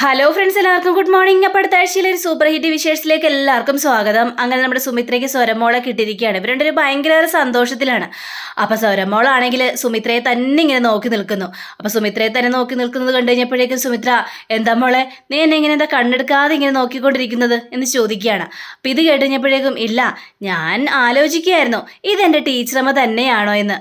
Hello friends എല്ലാവർക്കും good morning അപ്പോൾ അടുത്ത ആഴ്ചയിലെ ഒരു സൂപ്പർ ഹിറ്റ് വിശേഷത്തിലേക്ക് എല്ലാവർക്കും സ്വാഗതം. അങ്ങനെ നമ്മുടെ സുമിത്രയ്ക്ക് സ്വരമോളെ കിട്ടിയിരിക്കുകയാണ്. ഇവരുടെ ഒരു ഭയങ്കര സന്തോഷത്തിലാണ്. അപ്പോൾ സ്വരമോളാണെങ്കിൽ സുമിത്രയെ തന്നെ ഇങ്ങനെ നോക്കി നിൽക്കുന്നു. അപ്പോൾ സുമിത്രയെ തന്നെ നോക്കി നിൽക്കുന്നത് കണ്ടു കഴിഞ്ഞപ്പോഴേക്കും സുമിത്ര എന്താ മോളെ നീ എന്നെ ഇങ്ങനെ എന്താ കണ്ണെടുക്കാതെ ഇങ്ങനെ നോക്കിക്കൊണ്ടിരിക്കുന്നത്? എന്ന് ചോദിക്കുകയാണ്. അപ്പോൾ ഇത് കേട്ട് കഴിഞ്ഞപ്പോഴേക്കും ഇല്ല ഞാൻ ആലോചിക്കുകയായിരുന്നു. ഇതെന്റെ ടീച്ചറമ്മ തന്നെയാണോ എന്ന്.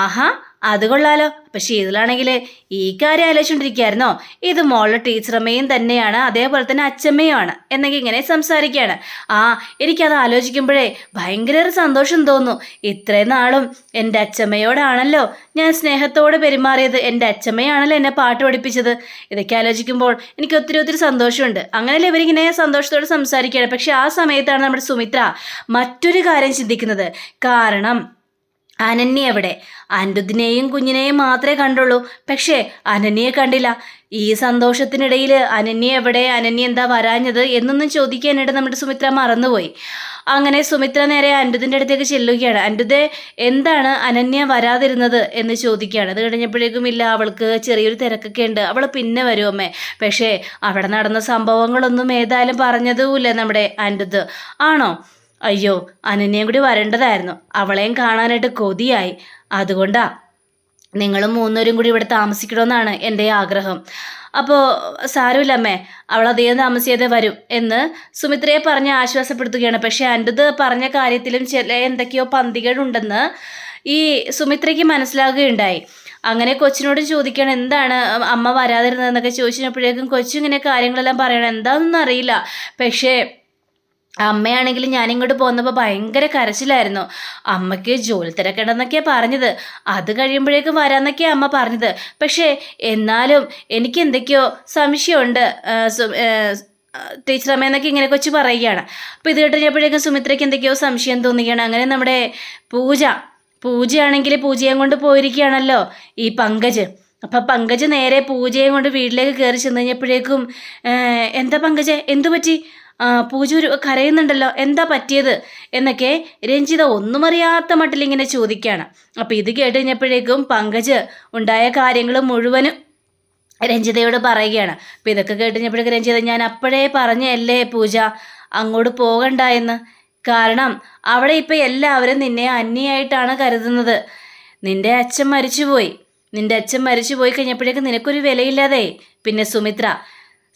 ആഹാ അത് കൊള്ളാലോ. അപ്പൊ ശീതളാണെങ്കിൽ ഈ കാര്യം ആലോചിച്ചുകൊണ്ടിരിക്കുകയായിരുന്നോ ഇത് മോളുടെ ടീച്ചറമ്മയും തന്നെയാണ് അതേപോലെ തന്നെ അച്ഛമ്മയുമാണ് എന്നൊക്കെ ഇങ്ങനെ സംസാരിക്കുകയാണ് ആ എനിക്കത് ആലോചിക്കുമ്പോഴേ ഭയങ്കര സന്തോഷം തോന്നുന്നു. ഇത്രയും നാളും എന്റെ അച്ഛമ്മയോടാണല്ലോ ഞാൻ സ്നേഹത്തോടെ പെരുമാറിയത്. എന്റെ അച്ഛമ്മയാണല്ലോ എന്നെ പാട്ട് പഠിപ്പിച്ചത്. ഇതൊക്കെ ആലോചിക്കുമ്പോൾ എനിക്ക് ഒത്തിരി ഒത്തിരി സന്തോഷമുണ്ട്. അങ്ങനെയല്ലേ ഇവരിങ്ങനെ സന്തോഷത്തോടെ സംസാരിക്കുകയാണ് പക്ഷെ ആ സമയത്താണ് നമ്മുടെ സുമിത്ര മറ്റൊരു കാര്യം ചിന്തിക്കുന്നത്. കാരണം അനന്യ എവിടെ അനിരുദ്ധിനെയും കുഞ്ഞിനെയും മാത്രമേ കണ്ടുള്ളൂ. പക്ഷേ അനന്യയെ കണ്ടില്ല. ഈ സന്തോഷത്തിനിടയിൽ അനന്യ എവിടെ? അനന്യ എന്താ വരാഞ്ഞത്? എന്നൊന്നും ചോദിക്കാനായിട്ട് നമ്മുടെ സുമിത്ര മറന്നുപോയി. അങ്ങനെ സുമിത്ര നേരെ അനിരുദ്ധിന്റെ അടുത്തേക്ക് ചെല്ലുകയാണ്. അനിരുദ്ധെ എന്താണ് അനന്യ വരാതിരുന്നത് എന്ന് ചോദിക്കുകയാണ്. അത് കഴിഞ്ഞപ്പോഴേക്കും ഇല്ല അവൾക്ക് ചെറിയൊരു തിരക്കൊക്കെ ഉണ്ട്. അവൾ പിന്നെ വരും അമ്മേ. പക്ഷേ അവിടെ നടന്ന സംഭവങ്ങളൊന്നും ഏതായാലും പറഞ്ഞതുമില്ല നമ്മുടെ അനിരുദ്ധ് ആണോ? അയ്യോ അനന്യയും കൂടി വരേണ്ടതായിരുന്നു. അവളെയും കാണാനായിട്ട് കൊതിയായി. അതുകൊണ്ടാ. നിങ്ങളും മൂന്നുപേരും കൂടി ഇവിടെ താമസിക്കണമെന്നാണ് എന്റെ ആഗ്രഹം. അപ്പോൾ സാരമില്ലമ്മേ അവൾ അധികം താമസിയാതെ വരും എന്ന് സുമിത്രയെ പറഞ്ഞ് ആശ്വാസപ്പെടുത്തുകയാണ്. പക്ഷേ അന്റത് പറഞ്ഞ കാര്യത്തിലും ചില എന്തൊക്കെയോ പന്തികളുണ്ടെന്ന് ഈ സുമിത്രയ്ക്ക് മനസ്സിലാകുകയുണ്ടായി. അങ്ങനെ കൊച്ചിനോട് ചോദിക്കണം എന്താണ്? അമ്മ വരാതിരുന്നതെന്നൊക്കെ ചോദിച്ചപ്പോഴേക്കും കൊച്ചിങ്ങനെ കാര്യങ്ങളെല്ലാം പറയണം. എന്താണെന്നൊന്നും അറിയില്ല. പക്ഷേ അമ്മയാണെങ്കിൽ ഞാനിങ്ങോട്ട് പോന്നപ്പോൾ ഭയങ്കര കരച്ചിലായിരുന്നു. അമ്മയ്ക്ക് ജോലി തിരക്കണമെന്നൊക്കെയാണ് പറഞ്ഞത്. അത് കഴിയുമ്പോഴേക്കും വരാമെന്നൊക്കെയാണ് അമ്മ പറഞ്ഞത്. പക്ഷേ എന്നാലും എനിക്ക് എന്തൊക്കെയോ സംശയമുണ്ട് ടീച്ചർ അമ്മയെന്നൊക്കെ ഇങ്ങനെ കൊച്ചു പറയുകയാണ്. അപ്പോൾ ഇത് കേട്ടപ്പോഴേക്കും സുമിത്രയ്ക്ക് എന്തൊക്കെയോ സംശയം തോന്നുകയാണ്. അങ്ങനെ നമ്മുടെ പൂജ പൂജയാണെങ്കിൽ പൂജയും കൊണ്ട് പോയിരിക്കുകയാണല്ലോ ഈ പങ്കജ്. അപ്പം പങ്കജ് നേരെ പൂജയും കൊണ്ട് വീട്ടിലേക്ക് കയറി ചെന്ന് കഴിഞ്ഞപ്പോഴേക്കും എന്താ പങ്കജ്? എന്തു പറ്റി പൂജ കരയുന്നുണ്ടല്ലോ എന്താ പറ്റിയത്? എന്നൊക്കെ രഞ്ജിത ഒന്നും അറിയാത്ത മട്ടിൽ ഇങ്ങനെ ചോദിക്കുകയാണ് അപ്പം ഇത് കേട്ട് കഴിഞ്ഞപ്പോഴേക്കും പങ്കജ് ഉണ്ടായ കാര്യങ്ങൾ മുഴുവനും രഞ്ജിതയോട് പറയുകയാണ്. അപ്പോൾ ഇതൊക്കെ കേട്ട് കഴിഞ്ഞപ്പോഴേക്കും രഞ്ജിത ഞാൻ അപ്പോഴേ പറഞ്ഞല്ലേ പൂജ അങ്ങോട്ട് പോകണ്ട എന്ന്. കാരണം അവിടെ ഇപ്പം എല്ലാവരും നിന്നെ അന്യായിട്ടാണ് കരുതുന്നത്. നിന്റെ അച്ഛൻ മരിച്ചുപോയി. നിന്റെ അച്ഛൻ മരിച്ചു പോയി കഴിഞ്ഞപ്പോഴേക്കും നിനക്കൊരു വിലയില്ലാതെ പിന്നെ സുമിത്ര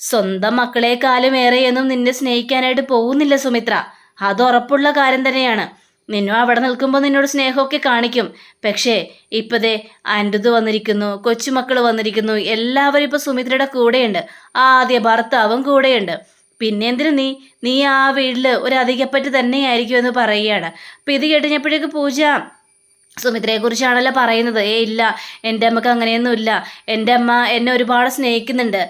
സ്വന്തം മക്കളെക്കാളും ഏറെയൊന്നും നിന്നെ സ്നേഹിക്കാനായിട്ട് പോകുന്നില്ല സുമിത്ര. അത് ഉറപ്പുള്ള കാര്യം തന്നെയാണ്. നിന്നോ അവിടെ നിൽക്കുമ്പോൾ നിന്നോട് സ്നേഹമൊക്കെ കാണിക്കും. പക്ഷേ ഇപ്പതേ അൻഡുത് വന്നിരിക്കുന്നു കൊച്ചുമക്കൾ വന്നിരിക്കുന്നു എല്ലാവരും ഇപ്പോൾ സുമിത്രയുടെ കൂടെയുണ്ട്. ആദ്യ ഭർത്താവും കൂടെയുണ്ട്. പിന്നെ എന്തിനു നീ? നീ ആ വീട്ടിൽ ഒരു അധികപ്പറ്റ് തന്നെയായിരിക്കും എന്ന് പറയുകയാണ്. അപ്പം ഇത് കേട്ടുകഴിഞ്ഞപ്പോഴേക്ക് പൂജ സുമിത്രയെക്കുറിച്ചാണല്ലോ പറയുന്നത്. ഏ ഇല്ല എന്റെ അമ്മയ്ക്ക് അങ്ങനെയൊന്നുമില്ല എന്റെ അമ്മ എന്നെ ഒരുപാട് സ്നേഹിക്കുന്നുണ്ട്.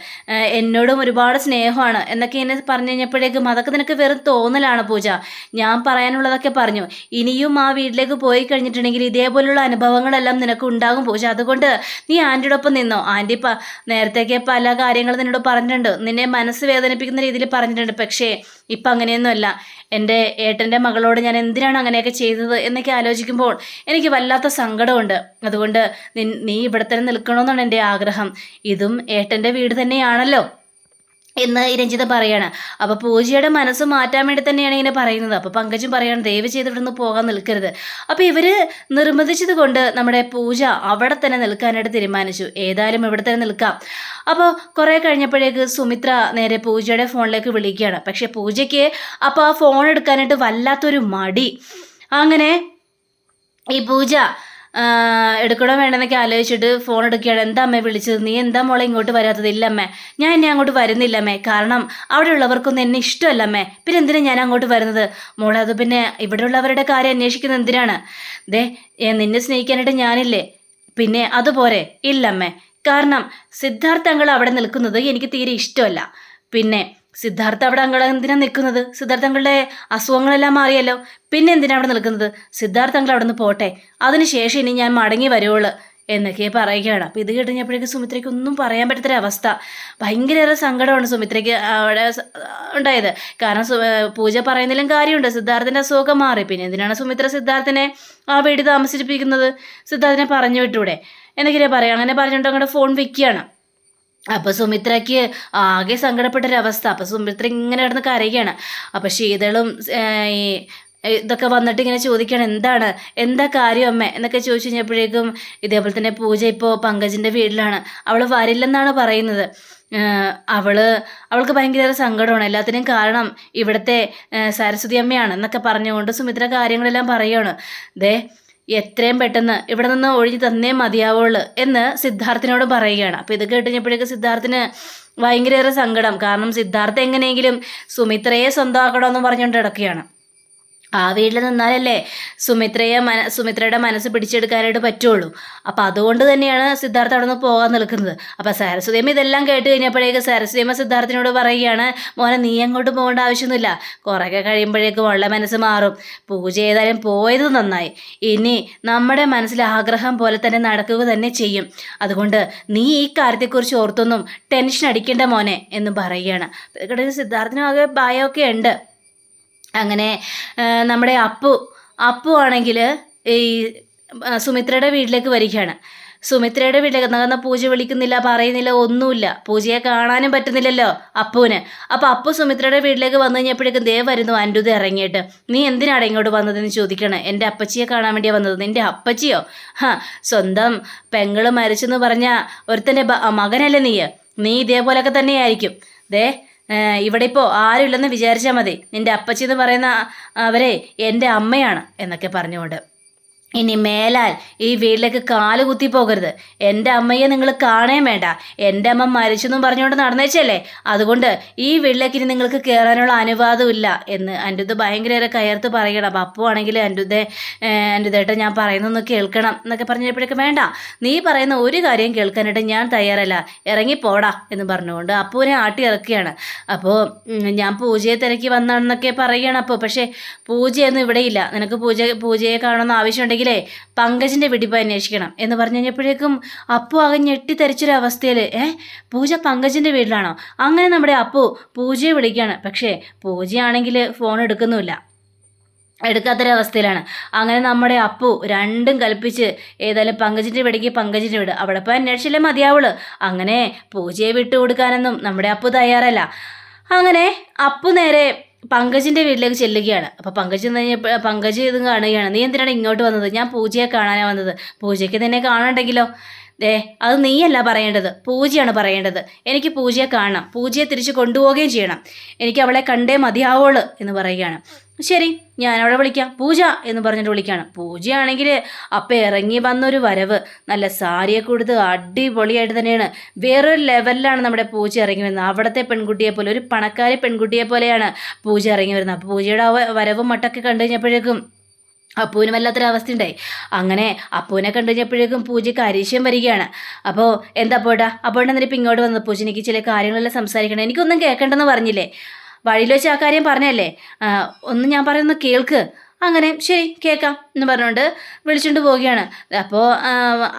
എന്നോടും ഒരുപാട് സ്നേഹമാണ്. എന്നൊക്കെ എന്നെ പറഞ്ഞു കഴിഞ്ഞപ്പോഴേക്കും അതൊക്കെ നിനക്ക് വെറും തോന്നലാണ് പൂജ. ഞാൻ പറയാനുള്ളതൊക്കെ പറഞ്ഞു. ഇനിയും ആ വീട്ടിലേക്ക് പോയി കഴിഞ്ഞിട്ടുണ്ടെങ്കിൽ ഇതേപോലുള്ള അനുഭവങ്ങളെല്ലാം നിനക്ക് ഉണ്ടാകും പൂജ. അതുകൊണ്ട് നീ ആന്റിയോടൊപ്പം നിന്നോ? ആന്റി പ നേരത്തേക്ക് പല കാര്യങ്ങളും നിന്നോട് പറഞ്ഞിട്ടുണ്ട്. നിന്നെ മനസ്സ് വേദനിപ്പിക്കുന്ന രീതിയിൽ പറഞ്ഞിട്ടുണ്ട്. പക്ഷേ ഇപ്പം അങ്ങനെയൊന്നുമല്ല. എന്റെ ഏട്ടന്റെ മകളോട് ഞാൻ എന്തിനാണ് അങ്ങനെയൊക്കെ ചെയ്തത് എന്നൊക്കെ ആലോചിക്കുമ്പോൾ എനിക്ക് വല്ലാത്ത സങ്കടമുണ്ട്. അതുകൊണ്ട് നീ ഇവിടെ തന്നെ നിൽക്കണമെന്നാണ് എന്റെ ആഗ്രഹം. ഇതും ഏട്ടന്റെ വീട് തന്നെയാണല്ലോ. എന്ന് രഞ്ജിത പറയാണ്. അപ്പോൾ പൂജയുടെ മനസ്സ് മാറ്റാൻ വേണ്ടി തന്നെയാണ് ഇങ്ങനെ പറയുന്നത്. അപ്പോൾ പങ്കജും പറയാണ് ദയവ് ചെയ്ത് ഇവിടെ നിന്ന് പോകാൻ നിൽക്കരുത്. അപ്പോൾ ഇവർ നിർബന്ധിച്ചത് കൊണ്ട് നമ്മുടെ പൂജ അവിടെ തന്നെ നിൽക്കാനായിട്ട് തീരുമാനിച്ചു. ഏതായാലും ഇവിടെ തന്നെ നിൽക്കാം. അപ്പോൾ കുറേ കഴിഞ്ഞപ്പോഴേക്ക് സുമിത്ര നേരെ പൂജയുടെ ഫോണിലേക്ക് വിളിക്കുകയാണ്. പക്ഷെ പൂജയ്ക്ക് അപ്പോൾ ആ ഫോൺ എടുക്കാനായിട്ട് വല്ലാത്തൊരു മടി. അങ്ങനെ ഈ പൂജ എടുക്കണോ വേണ്ടെന്നൊക്കെ ആലോചിച്ചിട്ട് ഫോൺ എടുക്കുകയാണ്. എന്താ അമ്മ വിളിച്ചത്? നീ എന്താ മോളെ ഇങ്ങോട്ട് വരാത്തത്? ഇല്ലമ്മേ ഞാൻ എന്നെ അങ്ങോട്ട് വരുന്നില്ല അമ്മേ. കാരണം അവിടെ ഉള്ളവർക്കൊന്നും എന്നെ ഇഷ്ടമല്ല അമ്മേ. പിന്നെ എന്തിനാണ് ഞാൻ അങ്ങോട്ട് വരുന്നത്? മോളെ അത് പിന്നെ ഇവിടെ ഉള്ളവരുടെ കാര്യം അന്വേഷിക്കുന്നത് എന്തിനാണ്? ദേ നിന്നെ സ്നേഹിക്കാനായിട്ട് ഞാനില്ലേ? പിന്നെ അതുപോലെ ഇല്ലമ്മേ കാരണം സിദ്ധാർത്ഥങ്ങൾ അവിടെ നിൽക്കുന്നത് എനിക്ക് തീരെ ഇഷ്ടമല്ല. പിന്നെ സിദ്ധാർത്ഥ അവിടെ അങ്ങളെ എന്തിനാ നിൽക്കുന്നത്? സിദ്ധാർത്ഥ അങ്ങളുടെ അസുഖങ്ങളെല്ലാം മാറിയല്ലോ. പിന്നെ എന്തിനാ അവിടെ നിൽക്കുന്നത്? സിദ്ധാർത്ഥ അങ്ങൾ അവിടെ നിന്ന് പോട്ടെ അതിനുശേഷം ഇനി ഞാൻ മടങ്ങി വരുവുള്ളൂ എന്നൊക്കെ പറയുകയാണ്. അപ്പോൾ ഇത് കഴിഞ്ഞപ്പോഴേക്കും സുമിത്രയ്ക്ക് ഒന്നും പറയാൻ പറ്റാത്തൊരവസ്ഥ. ഭയങ്കര സങ്കടമാണ് സുമിത്രയ്ക്ക് അവിടെ ഉണ്ടായത്. കാരണം പൂജ പറയുന്നതിലും കാര്യമുണ്ട്. സിദ്ധാർത്ഥന്റെ അസുഖമൊക്കെ മാറി. പിന്നെ എന്തിനാണ് സുമിത്ര സിദ്ധാർത്ഥനെ ആ വീട് താമസിപ്പിക്കുന്നത്? സിദ്ധാർത്ഥനെ പറഞ്ഞു വിട്ടൂടെ? എന്നൊക്കെ പറയാം അങ്ങനെ പറഞ്ഞിട്ട് അങ്ങോട്ട് ഫോൺ വെക്കുകയാണ്. അപ്പോൾ സുമിത്രയ്ക്ക് ആകെ സങ്കടപ്പെട്ടൊരവസ്ഥ. അപ്പോൾ സുമിത്ര ഇങ്ങനെ കിടന്ന് കരയുകയാണ്. അപ്പോൾ ശീതളും ഈ ഇതൊക്കെ വന്നിട്ട് ഇങ്ങനെ ചോദിക്കുകയാണ് എന്താണ്? എന്താ കാര്യം അമ്മ? എന്നൊക്കെ ചോദിച്ചു കഴിഞ്ഞപ്പോഴേക്കും ഇതേപോലെ തന്നെ പൂജ ഇപ്പോൾ പങ്കജിന്റെ വീട്ടിലാണ്. അവൾ വരില്ലെന്നാണ് പറയുന്നത്. അവൾ അവൾക്ക് ഭയങ്കര സങ്കടമാണ്. എല്ലാത്തിനും കാരണം ഇവിടുത്തെ സരസ്വതി അമ്മയാണ് എന്നൊക്കെ പറഞ്ഞുകൊണ്ട് സുമിത്ര കാര്യങ്ങളെല്ലാം പറയുകയാണ് ദേ എത്രയും പെട്ടെന്ന് ഇവിടെ നിന്ന് ഒഴിഞ്ഞു തന്നേ മതിയാവുള്ളൂ എന്ന് സിദ്ധാർത്ഥിനോട് പറയുകയാണ്. അപ്പോൾ ഇത് കേട്ടുകഴിഞ്ഞപ്പോഴേക്ക് സിദ്ധാർത്ഥിന് ഭയങ്കരേറെ സങ്കടം. കാരണം സിദ്ധാർത്ഥ എങ്ങനെയെങ്കിലും സുമിത്രയെ സ്വന്തമാക്കണമെന്ന് പറഞ്ഞുകൊണ്ട് കിടക്കുകയാണ് ആ വീട്ടിൽ നിന്നാലല്ലേ സുമിത്രയെ മന സുമിത്രയുടെ മനസ്സ് പിടിച്ചെടുക്കാനായിട്ട് പറ്റുള്ളൂ. അപ്പം അതുകൊണ്ട് തന്നെയാണ് സിദ്ധാർത്ഥ അവിടെ നിന്ന് പോകാൻ നിൽക്കുന്നത്. അപ്പം സരസ്വതിയമ്മ ഇതെല്ലാം കേട്ട് കഴിഞ്ഞപ്പോഴേക്ക് സരസ്വതിയമ്മ സിദ്ധാർത്ഥിനോട് പറയുകയാണ് മോനെ നീ അങ്ങോട്ട് പോകേണ്ട ആവശ്യമൊന്നുമില്ല. കുറേയൊക്കെ കഴിയുമ്പോഴേക്കും ഉള്ള മനസ്സ് മാറും. പൂജ ചെയ്താലും പോയത് നന്നായി. ഇനി നമ്മുടെ മനസ്സിലെ ആഗ്രഹം പോലെ തന്നെ നടക്കുക തന്നെ ചെയ്യും. അതുകൊണ്ട് നീ ഈ കാര്യത്തെക്കുറിച്ച് ഓർത്തൊന്നും ടെൻഷൻ അടിക്കേണ്ട മോനെ എന്ന് പറയുകയാണ്. സിദ്ധാർത്ഥിനും ആകെ ഭയമൊക്കെ ഉണ്ട്. അങ്ങനെ നമ്മുടെ അപ്പു അപ്പു ആണെങ്കിൽ ഈ സുമിത്രയുടെ വീട്ടിലേക്ക് വരികയാണ്. സുമിത്രയുടെ വീട്ടിലേക്ക് എന്നാൽ പൂജ വിളിക്കുന്നില്ല പറയുന്നില്ല ഒന്നുമില്ല. പൂജയെ കാണാനും പറ്റുന്നില്ലല്ലോ അപ്പുവിന്. അപ്പോൾ അപ്പു സുമിത്രയുടെ വീട്ടിലേക്ക് വന്നു കഴിഞ്ഞപ്പോഴേക്കും ദേ വരുന്നു അൻഡുത ഇറങ്ങിയിട്ട്. നീ എന്തിനാണ് ഇങ്ങോട്ട് വന്നതെന്ന് ചോദിക്കണം? എന്റെ അപ്പച്ചിയെ കാണാൻ വേണ്ടിയാണ് വന്നത്. നിന്റെ അപ്പച്ചിയോ? ഹാ സ്വന്തം പെങ്ങൾ മരിച്ചെന്ന് പറഞ്ഞ ഒരുത്തന്റെ മകനല്ലേ നീ നീ ഇതേപോലൊക്കെ തന്നെയായിരിക്കും. ദേ ഇവിടെ ഇപ്പോൾ ആരുമില്ലെന്ന് വിചാരിച്ചാൽ മതി. നിന്റെ അപ്പച്ചി എന്ന് പറയുന്ന അവരെ എന്റെ അമ്മയാണ് എന്നൊക്കെ പറഞ്ഞുകൊണ്ട്. ഇനി മേലാൽ ഈ വീട്ടിലേക്ക് കാൽ കുത്തി പോകരുത്. എന്റെ അമ്മയെ നിങ്ങൾ കാണേം വേണ്ട. എന്റെ അമ്മ മരിച്ചെന്നും പറഞ്ഞുകൊണ്ട് നടന്നേച്ചല്ലേ? അതുകൊണ്ട് ഈ വീട്ടിലേക്ക് ഇനി നിങ്ങൾക്ക് കയറാനുള്ള അനുവാദമില്ല എന്ന് അന്റുദ് ഭയങ്കര കയർത്ത് പറയണം അപ്പം അപ്പോൾ ആണെങ്കിൽ അന്റുതെ അന്റുദേട്ട ഞാൻ പറയുന്നൊന്ന് കേൾക്കണം എന്നൊക്കെ പറഞ്ഞപ്പോഴേക്ക് വേണ്ട. നീ പറയുന്ന ഒരു കാര്യം കേൾക്കാനായിട്ട് ഞാൻ തയ്യാറല്ല. ഇറങ്ങി പോടാ എന്ന് പറഞ്ഞുകൊണ്ട് അപ്പുവിനെ ആട്ടി ഇറക്കുകയാണ്. അപ്പോൾ ഞാൻ പൂജയെ തിരക്കി വന്നാണെന്നൊക്കെ പറയുകയാണ് അപ്പോൾ പക്ഷേ പൂജയൊന്നും ഇവിടെയില്ല നിനക്ക് പൂജ പൂജയെ കാണുന്ന ആവശ്യമുണ്ടെങ്കിലേ പങ്കജിന്റെ വെടിപ്പ് അന്വേഷിക്കണം എന്ന് പറഞ്ഞു കഴിഞ്ഞപ്പോഴേക്കും അപ്പു ആകെ ഞെട്ടിത്തെറിച്ചൊരു അവസ്ഥയിൽ ഏ? പൂജ പങ്കജിന്റെ വീട്ടിലാണോ? അങ്ങനെ നമ്മുടെ അപ്പു പൂജയെ വിളിക്കുകയാണ്. പക്ഷേ പൂജയാണെങ്കിൽ ഫോൺ എടുക്കുന്നുമില്ല. എടുക്കാത്തൊരവസ്ഥയിലാണ്. അങ്ങനെ നമ്മുടെ അപ്പു രണ്ടും കൽപ്പിച്ച് ഏതായാലും പങ്കജിന്റെ വീടേക്ക് പങ്കജിന്റെ വീട്. അവിടെ പോയി അന്വേഷിച്ചില്ലേ മതിയാവുള്ളൂ. അങ്ങനെ പൂജയെ വിട്ടുകൊടുക്കാനൊന്നും നമ്മുടെ അപ്പു തയ്യാറല്ല. അങ്ങനെ അപ്പു നേരെ പങ്കജിന്റെ വീട്ടിലേക്ക് ചെല്ലുകയാണ്. അപ്പോൾ പങ്കജ് കഴിഞ്ഞപ്പോൾ പങ്കജ് ഇത് കാണുകയാണ്. നീ എന്തിനാണ് ഇങ്ങോട്ട് വന്നത്? ഞാൻ പൂജയെ കാണാനാണ് വന്നത്. പൂജയ്ക്ക് നിന്നെ കാണണ്ടെങ്കിലോ? ദേ അത് നീയല്ല പറയേണ്ടത്. പൂജയാണ് പറയേണ്ടത്. എനിക്ക് പൂജയെ കാണണം. പൂജയെ തിരിച്ച് കൊണ്ടുപോവുകയും ചെയ്യണം. എനിക്ക് അവളെ കണ്ടേ മതിയാവുള്ളൂ എന്ന് പറയുകയാണ്. ശരി ഞാൻ അവളെ വിളിക്കാം. പൂജ എന്ന് പറഞ്ഞിട്ട് വിളിക്കുകയാണ്. പൂജയാണെങ്കിൽ അപ്പം ഇറങ്ങി വന്നൊരു വരവ്. നല്ല സാരിയൊക്കെ കൊടുത്ത് അടിപൊളിയായിട്ട് തന്നെയാണ്. വേറൊരു ലെവലിലാണ് നമ്മുടെ പൂജ ഇറങ്ങി വരുന്നത്. അവിടുത്തെ പെൺകുട്ടിയെ പോലെ ഒരു പണക്കാരി പെൺകുട്ടിയെ പോലെയാണ് പൂജ ഇറങ്ങി വരുന്നത്. അപ്പോൾ പൂജയുടെ വരവും മട്ടൊക്കെ കണ്ടു കഴിഞ്ഞപ്പോഴേക്കും അപ്പൂന് വല്ലാത്തൊരവസ്ഥയുണ്ടായി. അങ്ങനെ അപ്പൂനെ കണ്ടു കഴിഞ്ഞപ്പോഴേക്കും പൂജയ്ക്ക് അരിശയം വരികയാണ്. അപ്പോൾ എന്താ പോട്ടാ അപ്പോട്ടെ എന്നിട്ട് ഇങ്ങോട്ട് വന്നത്? പൂജ എനിക്ക് ചില കാര്യങ്ങളെല്ലാം സംസാരിക്കണം. എനിക്കൊന്നും കേൾക്കണ്ടെന്ന് പറഞ്ഞില്ലേ? വഴിയിൽ വെച്ച് ആ കാര്യം പറഞ്ഞല്ലേ ഒന്ന് ഞാൻ പറയുന്നത് കേൾക്ക്. അങ്ങനെ ശരി കേൾക്കാം എന്ന് പറഞ്ഞുകൊണ്ട് വിളിച്ചുകൊണ്ട് പോവുകയാണ്. അപ്പോൾ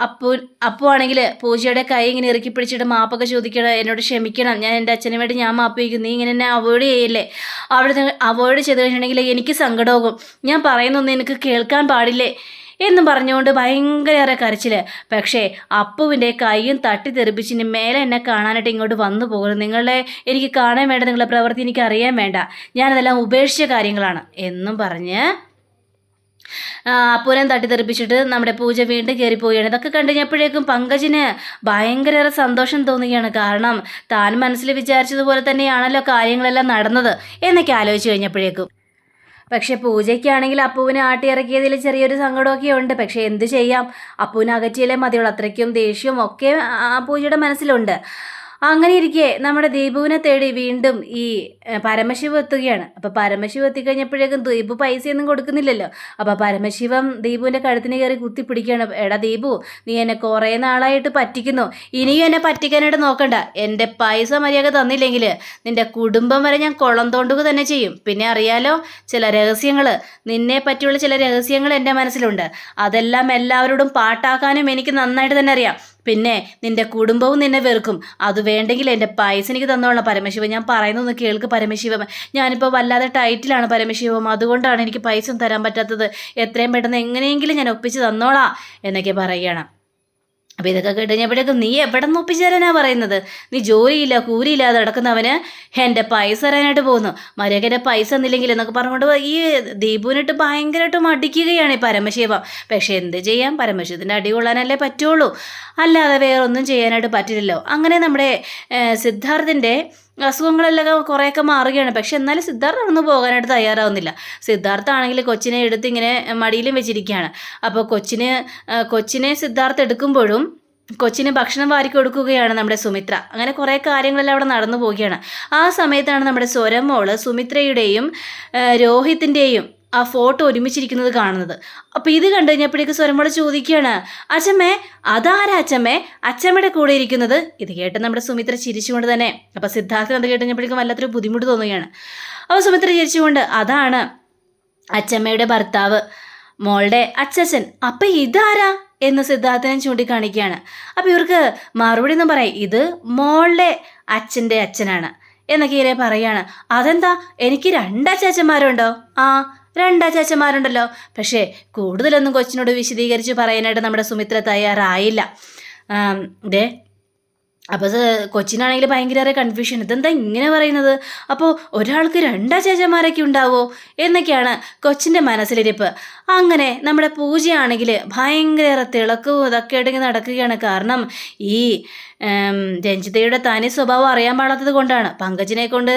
അപ്പു അപ്പു ആണെങ്കിൽ പൂജയുടെ കൈ ഇങ്ങനെ ഇറുക്കി പിടിച്ചിട്ട് മാപ്പൊക്കെ ചോദിക്കണം എന്നോട് ക്ഷമിക്കണം ഞാൻ എന്റെ അച്ഛനും വേണ്ടി ഞാൻ മാപ്പ് ചോദിക്കുന്നു നീ ഇങ്ങനെ എന്നെ അവോയ്ഡ് ചെയ്യില്ലേ? അവിടെ അവോയ്ഡ് ചെയ്ത് കഴിഞ്ഞിട്ടുണ്ടെങ്കിൽ എനിക്ക് സങ്കടമാകും. ഞാൻ പറയുന്നൊന്നും എനിക്ക് കേൾക്കാൻ പാടില്ലേ? എന്നും പറഞ്ഞുകൊണ്ട് ഭയങ്കരയേറെ കരച്ചിൽ പക്ഷേ അപ്പുവിന്റെ കൈയും തട്ടി തെറിപ്പിച്ചിന് മേലെ എന്നെ കാണാനായിട്ട് ഇങ്ങോട്ട് വന്നു പോകുന്നു. നിങ്ങളെ എനിക്ക് കാണാൻ വേണ്ട നിങ്ങളുടെ പ്രവൃത്തി എനിക്ക് അറിയാൻ വേണ്ട. ഞാനതെല്ലാം ഉപേക്ഷിച്ച കാര്യങ്ങളാണ്. എന്നും പറഞ്ഞ് അപ്പൂരം തട്ടിത്തെറിപ്പിച്ചിട്ട് നമ്മുടെ പൂജ വീണ്ടും കയറിപ്പോവുകയാണ് ഇതൊക്കെ കണ്ടു കഴിഞ്ഞപ്പോഴേക്കും പങ്കജിന് ഭയങ്കര സന്തോഷം തോന്നുകയാണ്. കാരണം താൻ മനസ്സിൽ വിചാരിച്ചതുപോലെ തന്നെയാണല്ലോ കാര്യങ്ങളെല്ലാം നടന്നത് എന്നൊക്കെ ആലോചിച്ച് കഴിഞ്ഞപ്പോഴേക്കും. പക്ഷെ പൂജയ്ക്കാണെങ്കിൽ അപ്പുവിനെ ആട്ടിയിറക്കിയതിൽ ചെറിയൊരു സങ്കടമൊക്കെ ഉണ്ട്. പക്ഷേ എന്ത് ചെയ്യാം? അപ്പുവിനെ അകറ്റിയാലേ മതിയുള്ളൂ. അത്രയ്ക്കും ദേഷ്യവും ഒക്കെ പൂജയുടെ മനസ്സിലുണ്ട്. അങ്ങനെ ഇരിക്കെ നമ്മുടെ ദീപുവിനെ തേടി വീണ്ടും ഈ പരമശിവ എത്തുകയാണ്. അപ്പോൾ പരമശിവ എത്തിക്കഴിഞ്ഞപ്പോഴേക്കും ദീപു പൈസയൊന്നും കൊടുക്കുന്നില്ലല്ലോ. അപ്പോൾ പരമശിവം ദീപുവിന്റെ കഴുത്തിന് കയറി കുത്തി പിടിക്കുകയാണ് എടാ ദീപു നീ എന്നെ കുറേ നാളായിട്ട് പറ്റിക്കുന്നു. ഇനിയും എന്നെ പറ്റിക്കാനായിട്ട് നോക്കണ്ട. എന്റെ പൈസ മര്യാദ തന്നില്ലെങ്കിൽ നിന്റെ കുടുംബം വരെ ഞാൻ കുളം തോണ്ടുക തന്നെ ചെയ്യും. പിന്നെ അറിയാലോ ചില രഹസ്യങ്ങൾ നിന്നെ പറ്റിയുള്ള ചില രഹസ്യങ്ങൾ എന്റെ മനസ്സിലുണ്ട്. അതെല്ലാം എല്ലാവരോടും പാട്ടാക്കാനും എനിക്ക് നന്നായിട്ട് തന്നെ അറിയാം. പിന്നെ നിന്റെ കുടുംബവും നിന്നെ വെറുക്കും. അത് വേണ്ടെങ്കിൽ എന്റെ പൈസ എനിക്ക് തന്നോളാം പരമശിവ. ഞാൻ പറയുന്നൊന്ന് കേൾക്ക് പരമശിവം. ഞാനിപ്പോൾ വല്ലാതെ ടൈറ്റിലാണ് പരമശിവം. അതുകൊണ്ടാണ് എനിക്ക് പൈസ തരാൻ പറ്റാത്തത്. എത്രയും പെട്ടെന്ന് എങ്ങനെയെങ്കിലും ഞാൻ ഒപ്പിച്ച് തന്നോളാം എന്നൊക്കെ പറയുകയാണ്. അപ്പോൾ ഇതൊക്കെ കേട്ട് കഴിഞ്ഞപ്പോഴേക്കും നീ എവിടെ നിന്ന് ഒപ്പിച്ചേരാനാ പറയുന്നത്? നീ ജോലിയില്ല കൂലിയില്ലാതെ നടക്കുന്നവന് എന്റെ പൈസ തരാനായിട്ട് പോകുന്നു. മര്യാദ പൈസ എന്നില്ലെങ്കിൽ എന്നൊക്കെ പറഞ്ഞുകൊണ്ട് ഈ ദീപുവിനിട്ട് ഭയങ്കരമായിട്ട് മടിക്കുകയാണ് ഈ പരമശിവ. പക്ഷേ എന്ത് ചെയ്യാം? പരമശിവത്തിന്റെ അടി കൊള്ളാനല്ലേ പറ്റുള്ളൂ. അല്ലാതെ വേറൊന്നും ചെയ്യാനായിട്ട് പറ്റില്ലല്ലോ. അങ്ങനെ നമ്മുടെ സിദ്ധാർത്ഥിന്റെ അസുഖങ്ങളെല്ലാം കുറേയൊക്കെ മാറുകയാണ്. പക്ഷെ എന്നാലും സിദ്ധാർത്ഥ ഒന്നും പോകാനായിട്ട് തയ്യാറാവുന്നില്ല. സിദ്ധാർത്ഥ ആണെങ്കിൽ കൊച്ചിനെ എടുത്ത് ഇങ്ങനെ മടിയിലും വെച്ചിരിക്കുകയാണ്. അപ്പോൾ കൊച്ചിന് കൊച്ചിനെ സിദ്ധാർത്ഥ എടുക്കുമ്പോഴും കൊച്ചിന് ഭക്ഷണം വാരി കൊടുക്കുകയാണ് നമ്മുടെ സുമിത്ര. അങ്ങനെ കുറേ കാര്യങ്ങളെല്ലാം അവിടെ നടന്നു പോവുകയാണ്. ആ സമയത്താണ് നമ്മുടെ സ്വരമോൾ സുമിത്രയുടെയും രോഹിത്തിന്റെയും ആ ഫോട്ടോ ഒരുമിച്ചിരിക്കുന്നത് കാണുന്നത്. അപ്പോൾ ഇത് കണ്ടു കഴിഞ്ഞപ്പോഴേക്ക് സ്വരമോട് ചോദിക്കുകയാണ് അച്ഛമ്മേ അതാരാ അച്ഛമ്മേ അച്ഛമ്മയുടെ കൂടെ ഇരിക്കുന്നത്? ഇത് കേട്ട് നമ്മുടെ സുമിത്ര ചിരിച്ചുകൊണ്ട് തന്നെ അപ്പോൾ സിദ്ധാർത്ഥൻ അത് കേട്ട് കഴിഞ്ഞപ്പോഴേക്കും വല്ലാത്തൊരു ബുദ്ധിമുട്ട് തോന്നുകയാണ്. അപ്പോൾ സുമിത്ര ചിരിച്ചുകൊണ്ട് അതാണ് അച്ഛമ്മയുടെ ഭർത്താവ് മോളുടെ അച്ഛൻ അപ്പം ഇതാരാ? എന്ന് സിദ്ധാർത്ഥനെ ചൂണ്ടിക്കാണിക്കുകയാണ്. അപ്പോൾ ഇവർക്ക് മറുപടി എന്ന് പറയാം ഇത് മോളുടെ അച്ഛന്റെ അച്ഛനാണ്. എന്നൊക്കെ ഇങ്ങനെ പറയാണ് അതെന്താ? എനിക്ക് രണ്ട് രണ്ടച്ചാച്ചന്മാരുണ്ടോ ആ രണ്ടച്ചാച്ചന്മാരുണ്ടല്ലോ പക്ഷേ കൂടുതലൊന്നും കൊച്ചിനോട് വിശദീകരിച്ച് പറയാനായിട്ട് നമ്മുടെ സുമിത്ര തയ്യാറായില്ല. ദേ അപ്പോൾ കൊച്ചിനാണെങ്കിൽ ഭയങ്കര കൺഫ്യൂഷൻ ഇതെന്താ ഇങ്ങനെ പറയുന്നത്? അപ്പോൾ ഒരാൾക്ക് രണ്ടാ ചേച്ചന്മാരൊക്കെ ഉണ്ടാവോ? എന്നൊക്കെയാണ് കൊച്ചിന്റെ മനസ്സിലിരിപ്പ്. അങ്ങനെ നമ്മുടെ പൂജയാണെങ്കിൽ ഭയങ്കര തിളക്കവും ഇതൊക്കെ ഇടങ്ങി നടക്കുകയാണ്. കാരണം ഈ രഞ്ജിതയുടെ തനി സ്വഭാവം അറിയാൻ പാടാത്തത് കൊണ്ടാണ്. പങ്കജിനെ കൊണ്ട്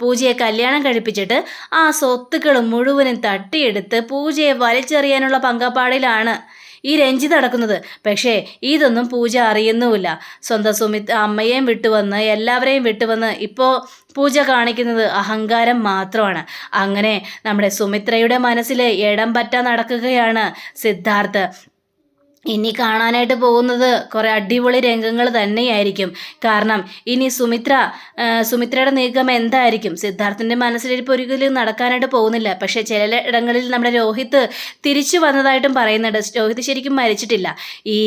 പൂജയെ കല്യാണം കഴിപ്പിച്ചിട്ട് ആ സ്വത്തുക്കൾ മുഴുവനും തട്ടിയെടുത്ത് പൂജയെ വലിച്ചെറിയാനുള്ള പങ്കപ്പാടിലാണ് ഈ രഞ്ജിത് നടക്കുന്നത്. പക്ഷേ ഇതൊന്നും പൂജ അറിയുന്നുമില്ല. സ്വന്തം സുമിത് അമ്മയെയും വിട്ടുവന്ന് എല്ലാവരെയും വിട്ടുവന്ന് ഇപ്പോൾ പൂജ കാണിക്കുന്നത് അഹങ്കാരം മാത്രമാണ്. അങ്ങനെ നമ്മുടെ സുമിത്രയുടെ മനസ്സിൽ ഇടം പറ്റാൻ നടക്കുകയാണ് സിദ്ധാർത്ഥ്. ഇനി കാണാനായിട്ട് പോകുന്നത് കുറേ അടിപൊളി രംഗങ്ങൾ തന്നെയായിരിക്കും. കാരണം ഇനി സുമിത്ര സുമിത്രയുടെ നീക്കം എന്തായിരിക്കും? സിദ്ധാർത്ഥിന്റെ മനസ്സിലിരിപ്പ് ഒരിക്കലും നടക്കാനായിട്ട് പോകുന്നില്ല. പക്ഷേ ചില ഇടങ്ങളിൽ നമ്മുടെ രോഹിത് തിരിച്ചു വന്നതായിട്ടും പറയുന്നുണ്ട്. രോഹിത് ശരിക്കും മരിച്ചിട്ടില്ല. ഈ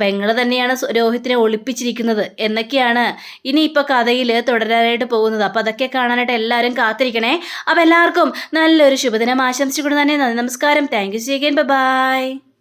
പെങ്ങൾ തന്നെയാണ് രോഹിത്തിനെ ഒളിപ്പിച്ചിരിക്കുന്നത് എന്നൊക്കെയാണ് ഇനി ഇപ്പൊ കഥയിൽ തുടരാനായിട്ട് പോകുന്നത്. അപ്പോൾ അതൊക്കെ കാണാനായിട്ട് എല്ലാവരും കാത്തിരിക്കണേ. അപ്പോൾ എല്ലാവർക്കും നല്ലൊരു ശുഭദിനം ആശംസിച്ചുകൊണ്ട് തന്നെ നന്ദി നമസ്കാരം. Thank you C by